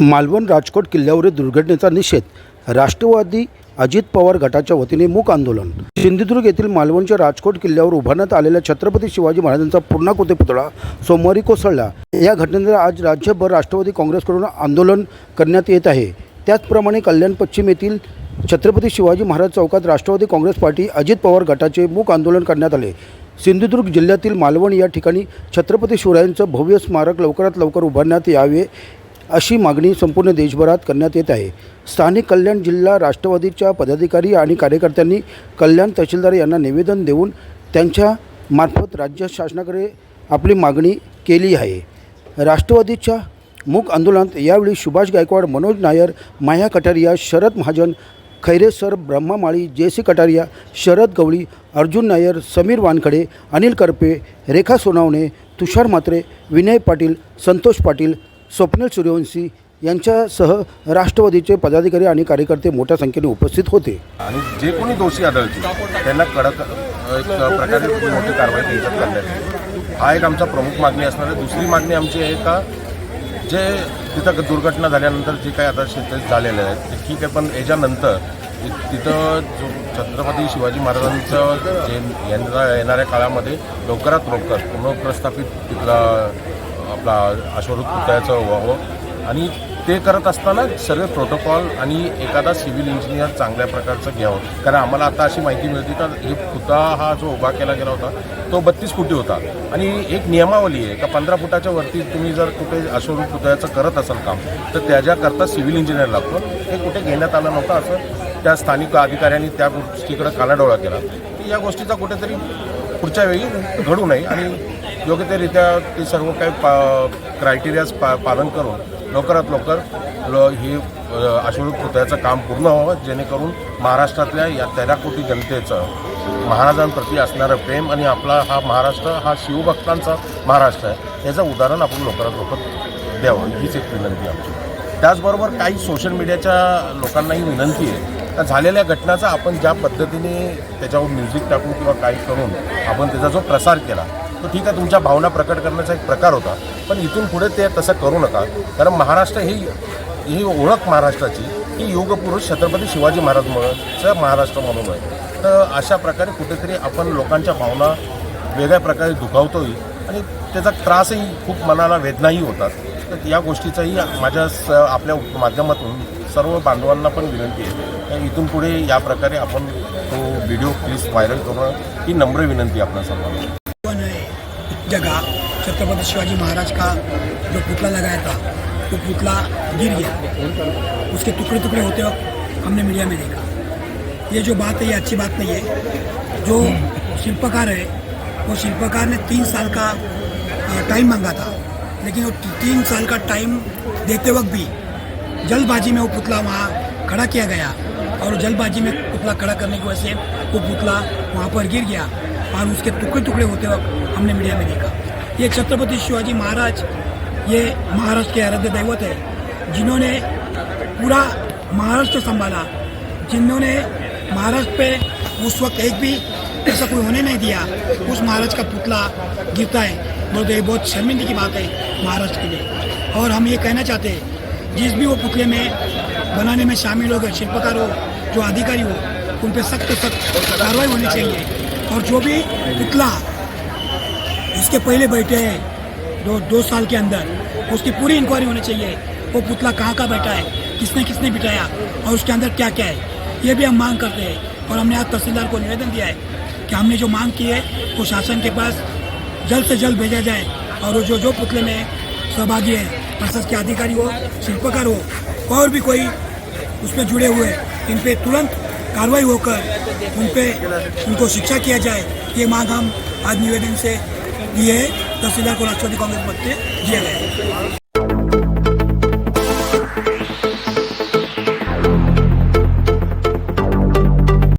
मालवण राजकोट किल्ल्यावरील दुर्घटनेचा निषेध राष्ट्रवादी अजित पवार गटाच्या वतीने मूक आंदोलन. सिंधुदुर्ग येथील मालवणच्या राजकोट किल्ल्यावर उभारण्यात आलेल्या छत्रपती शिवाजी महाराजांचा पूर्णाकृती पुतळा सोमवारी कोसळला. या घटनेनंतर आज राज्यभर राष्ट्रवादी काँग्रेसकडून आंदोलन करण्यात येत आहे. त्याचप्रमाणे कल्याण पश्चिम येथील छत्रपती शिवाजी महाराज चौकात राष्ट्रवादी काँग्रेस पार्टी अजित पवार गटाचे मूक आंदोलन करण्यात आले. सिंधुदुर्ग जिल्ह्यातील मालवण या ठिकाणी छत्रपती शिवरायांचं भव्य स्मारक लवकरात लवकर उभारण्यात यावे अशी मागणी संपूर्ण देशभरात करण्यात येत आहे. स्थानिक कल्याण जिल्हा राष्ट्रवादीच्या पदाधिकारी आणि कार्यकर्त्यांनी कल्याण तहसीलदार यांना निवेदन देऊन त्यांच्या मार्फत राज्य शासनाकडे आपली मागणी केली आहे. राष्ट्रवादीच्या मूक आंदोलनात यावेळी Subhash Gaikwad Manoj Nair Maya Kataria Sharad Mahajan Khaire sir Brahma Mali J C Kataria Sharad Gawali Arjun Nair Sameer Wankhede Anil Karpe Rekha Sonawane Tushar Mhatre Vinay Patil Santosh Patil Swapnil Suryavanshi यांच्यासह राष्ट्रवादीचे पदाधिकारी आणि कार्यकर्ते मोठ्या संख्येने उपस्थित होते. आणि जे कोणी दोषी आढळतील त्यांना कडक प्रकारे मोठी कारवाई त्यांच्यात करण्यात येईल. हा एक आमचा प्रमुख मागणी असणार आहे. दुसरी मागणी आमची आहे का जे तिथं दुर्घटना झाल्यानंतर जे काही आता शेत झालेलं आहे ते ठीक आहे पण याच्यानंतर तिथं जो छत्रपती शिवाजी महाराजांचं जे येणाऱ्या येणाऱ्या काळामध्ये लवकरात लवकर पुनर्प्रस्थापित तिथला आपला अश्वरूप पुतळ्याचं व्हावं. आणि ते करत असताना सर्व प्रोटोकॉल आणि एखादा सिव्हिल इंजिनियर चांगल्या प्रकारचं घ्यावं. कारण आम्हाला आता अशी माहिती मिळते का हे पुतळा हा जो उभा केला गेला होता तो बत्तीस फुटी होता. आणि एक नियमावली आहे का पंधरा फुटाच्या वरती तुम्ही जर कुठे अश्वरूप पुतळ्याचं करत असाल काम तर त्याच्याकरता सिव्हिल इंजिनियर लागतो. हे कुठे घेण्यात आलं नव्हतं असं. त्या स्थानिक अधिकाऱ्यांनी त्या गोष्टीकडे कानाडोळा केला. या गोष्टीचा कुठेतरी पुढच्या वेळी घडू नये आणि योग्यतेरित्या ते सर्व काही पा क्रायटेरियाज पा पालन करून लवकरात लवकर ही अश्वरूप पुतळ्याचं काम पूर्ण व्हावं जेणेकरून महाराष्ट्रातल्या या तेरा कोटी जनतेचं महाराजांप्रती असणारं प्रेम आणि आपला हा महाराष्ट्र हा शिवभक्तांचा महाराष्ट्र आहे याचं उदाहरण आपण लवकरात लवकर द्यावं हीच एक विनंती आमची. त्याचबरोबर काही सोशल मीडियाच्या लोकांनाही विनंती आहे तर झालेल्या घटनाचा आपण ज्या पद्धतीने त्याच्यावर म्युझिक टाकून किंवा काही करून आपण त्याचा जो प्रसार केला तर ठीक आहे तुमच्या भावना प्रकट करण्याचा एक प्रकार होता. पण इथून पुढे ते तसं करू नका. कारण महाराष्ट्र ही ही ओळख महाराष्ट्राची. ही योगपुरुष छत्रपती शिवाजी महाराज महाराजमुळंचं महाराष्ट्र म्हणून आहे. तर अशा प्रकारे कुठेतरी आपण लोकांच्या भावना वेगळ्या प्रकारे दुखावतोय आणि त्याचा त्रासही खूप मनाला वेदनाही होतात. तर या गोष्टीचाही माझ्या स आपल्या माध्यमातून सर्व बांधवांना पण विनंती आहे. तर इथून पुढे या प्रकारे आपण तो व्हिडिओ प्लीज व्हायरल करणं ही नम्र विनंती आपल्या सर्वांना. जगह छत्रपति शिवाजी महाराज का जो पुतला लगाया था, वो तो पुतला गिर गया। उसके टुकड़े टुकड़े होते वक्त हमने मीडिया में देखा। ये जो बात है, ये अच्छी बात नहीं है। जो शिल्पकार है, वो शिल्पकार ने तीन साल का टाइम मांगा था। लेकिन वो तीन साल का टाइम देते वक्त भी जल्दबाजी में वो पुतला वहाँ खड़ा किया गया। और जल्दबाजी में पुतला खड़ा करने की वजह से वो पुतला वहाँ पर गिर गया। और उसके टुकड़े टुकड़े होते वक्त हमने मीडिया में देखा। ये छत्रपति शिवाजी महाराज, ये महाराष्ट्र के आराध्य दैवत है, जिन्होंने पूरा महाराष्ट्र संभाला, जिन्होंने महाराष्ट्र पे उस वक्त एक भी ऐसा कोई होने नहीं दिया, उस महाराज का पुतला गिरता है। तो ये बहुत शर्मिंदगी की बात है महाराष्ट्र के लिए। और हम ये कहना चाहते हैं, जिस भी वो पुतले में बनाने में शामिल हो गए शिल्पकार हो, जो अधिकारी हो, उन पर सख्त सख्त कार्रवाई होनी चाहिए। और जो भी पुतला इसके पहले बैठे हैं, दो दो साल के अंदर, उसकी पूरी इंक्वायरी होनी चाहिए, वो पुतला कहाँ का बैठा है, किसने किसने बिठाया, और उसके अंदर क्या क्या है, ये भी हम मांग करते हैं, और हमने आज तहसीलदार को निवेदन दिया है कि हमने जो मांग की है, वो शासन के पास जल्द से जल्द भेजा जाए, और वो जो जो पुतले में सहभागी है प्रशासन के अधिकारी हो, शिल्पकार हो, और भी कोई उसमें जुड़े हुए इन पर तुरंत कार्रवाई होकर उन पे उनको शिक्षा किया जाए ये मांग हम आज निवेदन से दिए तहसीलदार को राष्ट्रवादी कांग्रेस पद से दिया गया